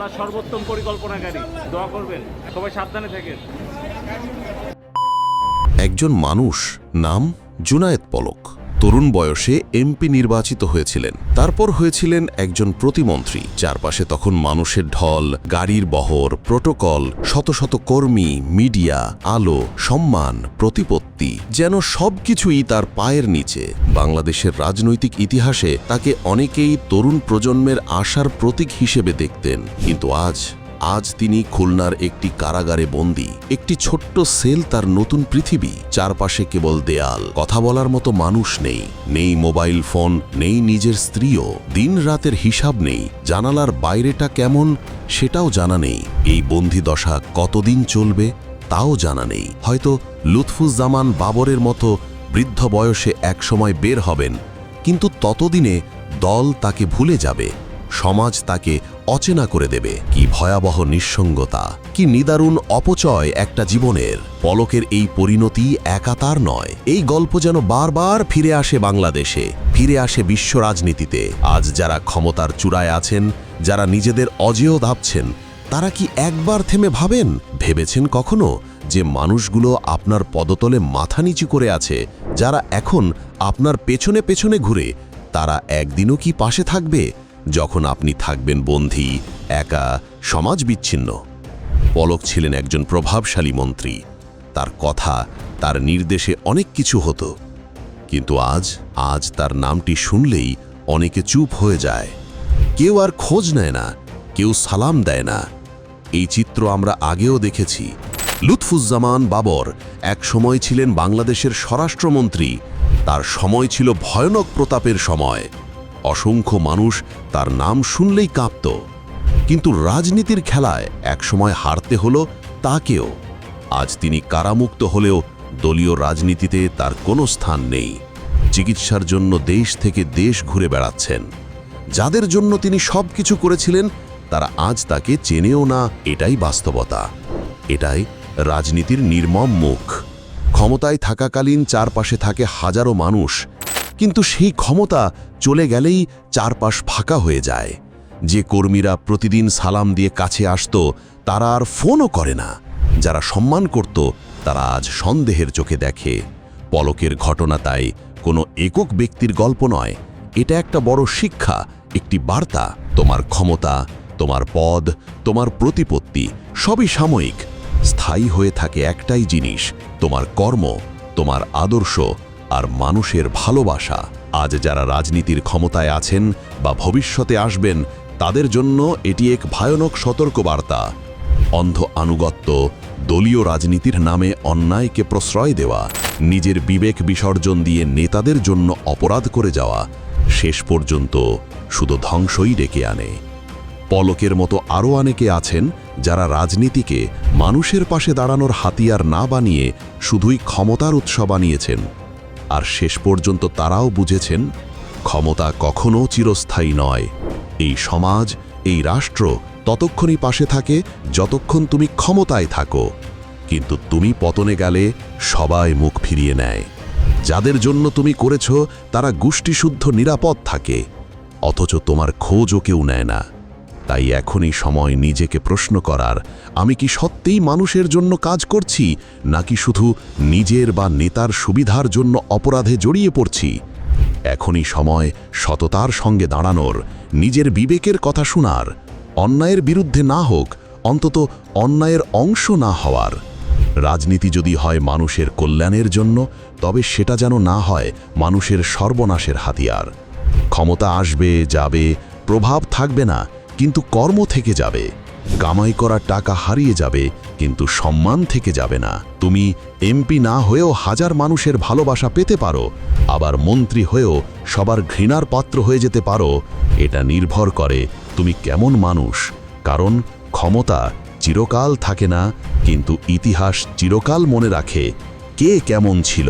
আল্লাহ সর্বোত্তম পরিকল্পনাকারী। দোয়া করবেন। সবাই সাবধানে থাকেন। একজন মানুষ নাম জুনায়েদ পলক। তরুণ বয়সে এমপি নির্বাচিত হয়েছিলেন। তারপর হয়েছিলেন একজন প্রতিমন্ত্রী চারপাশে তখন মানুষের ঢল, গাড়ির বহর, প্রোটোকল, শত শত কর্মী, মিডিয়া, আলো, সম্মান, প্রতিপত্তি, যেন সবকিছুই তার পায়ের নিচে। বাংলাদেশের রাজনৈতিক ইতিহাসে তাকে অনেকেই তরুণ প্রজন্মের আশার প্রতীক হিসেবে দেখতেন। কিন্তু আজ আজ তিনি খুলনার একটি কারাগারে বন্দী। একটি ছোট্ট সেল তার নতুন পৃথিবী, চারপাশে কেবল দেয়াল। কথা বলার মতো মানুষ নেই। নেই মোবাইল ফোন, নেই নিজের স্ত্রীও। দিন রাতের হিসাব নেই। জানালার বাইরেটা কেমন, সেটাও জানা নেই। এই বন্দি দশা কতদিন চলবে, তাও জানা নেই। হয়তো লুৎফুজ্জামান বাবরের মতো বৃদ্ধ বয়সে একসময় বের হবেন, কিন্তু ততদিনে দল তাকে ভুলে যাবে, সমাজ তাকে অচেনা করে দেবে। কি ভয়াবহ নিঃসঙ্গতা, কি নিদারুণ অপচয় একটা জীবনের। পলকের এই পরিণতি একাতার নয়। এই গল্প যেন বারবার ফিরে আসে বাংলাদেশে, ফিরে আসে বিশ্ব রাজনীতিতে। আজ যারা ক্ষমতার চূড়ায় আছেন, যারা নিজেদের অজেয় ভাবছেন, তারা কি একবার থেমে ভাবেন? ভেবেছেন কখনো যে মানুষগুলো আপনার পদতলে মাথা নিচু করে আছে, যারা এখন আপনার পেছনে পেছনে ঘুরে, তারা একদিনও কি পাশে থাকবে? যখন আপনি থাকবেন বন্ধী, একা সমাজ বিচ্ছিন্ন পলক ছিলেন একজন প্রভাবশালী মন্ত্রী। তার কথা, তার নির্দেশে অনেক কিছু হতো। কিন্তু আজ আজ তার নামটি শুনলেই অনেকে চুপ হয়ে যায়। কেউ আর খোঁজ নেয় না, কেউ সালাম দেয় না। এই চিত্র আমরা আগেও দেখেছি। লুৎফুজ্জামান বাবর এক সময় ছিলেন বাংলাদেশের স্বরাষ্ট্রমন্ত্রী। তার সময় ছিল ভয়ানক প্রতাপের সময়। অসংখ্য মানুষ তার নাম শুনলেই কাঁপত। কিন্তু রাজনীতির খেলায় একসময় হারতে হলো তাকেও। আজ তিনি কারামুক্ত হলেও দলীয় রাজনীতিতে তার কোনো স্থান নেই। চিকিৎসার জন্য দেশ থেকে দেশ ঘুরে বেড়াচ্ছেন। যাদের জন্য তিনি সব কিছু করেছিলেন, তারা আজ তাকে চেনেও না, এটাই বাস্তবতা। এটাই রাজনীতির নির্মম মুখ। ক্ষমতায় থাকাকালীন চারপাশে থাকে হাজারো মানুষ কিন্তু সেই ক্ষমতা চলে গেলেই চারপাশ ফাঁকা হয়ে যায়। যে কর্মীরা প্রতিদিন সালাম দিয়ে কাছে আসত, তারা আর ফোনও করে না। যারা সম্মান করত, তারা আজ সন্দেহের চোখে দেখে। পলকের ঘটনা তাই কোনো একক ব্যক্তির গল্প নয়। এটা একটা বড় শিক্ষা, একটি বার্তা। তোমার ক্ষমতা, তোমার পদ, তোমার প্রতিপত্তি সবই সাময়িক। স্থায়ী হয়ে থাকে একটাই জিনিস, তোমার কর্ম, তোমার আদর্শ আর মানুষের ভালোবাসা। আজ যারা রাজনীতির ক্ষমতায় আছেন বা ভবিষ্যতে আসবেন, তাদের জন্য এটি এক ভয়ানক সতর্কবার্তা। অন্ধ আনুগত্য, দলীয় রাজনীতির নামে অন্যায়কে প্রশ্রয় দেওয়া, নিজের বিবেক বিসর্জন দিয়ে নেতাদের জন্য অপরাধ করে যাওয়া, শেষ পর্যন্ত শুধু ধ্বংসই ডেকে আনে। পলকের মতো আরও অনেকে আছেন যারা রাজনীতিকে মানুষের পাশে দাঁড়ানোর হাতিয়ার না বানিয়ে শুধুই ক্ষমতার উৎস বানিয়েছেন। আর শেষ পর্যন্ত তারাও বুঝেছেন, ক্ষমতা কখনও চিরস্থায়ী নয়। এই সমাজ, এই রাষ্ট্র ততক্ষণই পাশে থাকে, যতক্ষণ তুমি ক্ষমতায় থাকো। কিন্তু তুমি পতনে গেলে সবাই মুখ ফিরিয়ে নেয়। যাদের জন্য তুমি করেছ, তারা গোষ্ঠীশুদ্ধ নিরাপদ থাকে, অথচ তোমার খোঁজও কেউ নেয় না। তাই এখনই সময় নিজেকে প্রশ্ন করার। আমি কি সত্যিই মানুষের জন্য কাজ করছি, নাকি শুধু নিজের বা নেতার সুবিধার জন্য অপরাধে জড়িয়ে পড়ছি? এখনই সময় সততার সঙ্গে দাঁড়ানোর, নিজের বিবেকের কথা শোনার। অন্যায়ের বিরুদ্ধে না হোক, অন্তত অন্যায়ের অংশ না হওয়ার। রাজনীতি যদি হয় মানুষের কল্যাণের জন্য, তবে সেটা যেন না হয় মানুষের সর্বনাশের হাতিয়ার। ক্ষমতা আসবে, যাবে, প্রভাব থাকবে না কিন্তু কর্ম থেকে যাবে। কামাই করা টাকা হারিয়ে যাবে, কিন্তু সম্মান থেকে যাবে না। তুমি এমপি না হয়েও হাজার মানুষের ভালোবাসা পেতে পারো, আবার মন্ত্রী হয়েও সবার ঘৃণার পাত্র হয়ে যেতে পারো, এটা নির্ভর করে তুমি কেমন মানুষ। কারণ ক্ষমতা চিরকাল থাকে না, কিন্তু ইতিহাস চিরকাল মনে রাখে কে কেমন ছিল।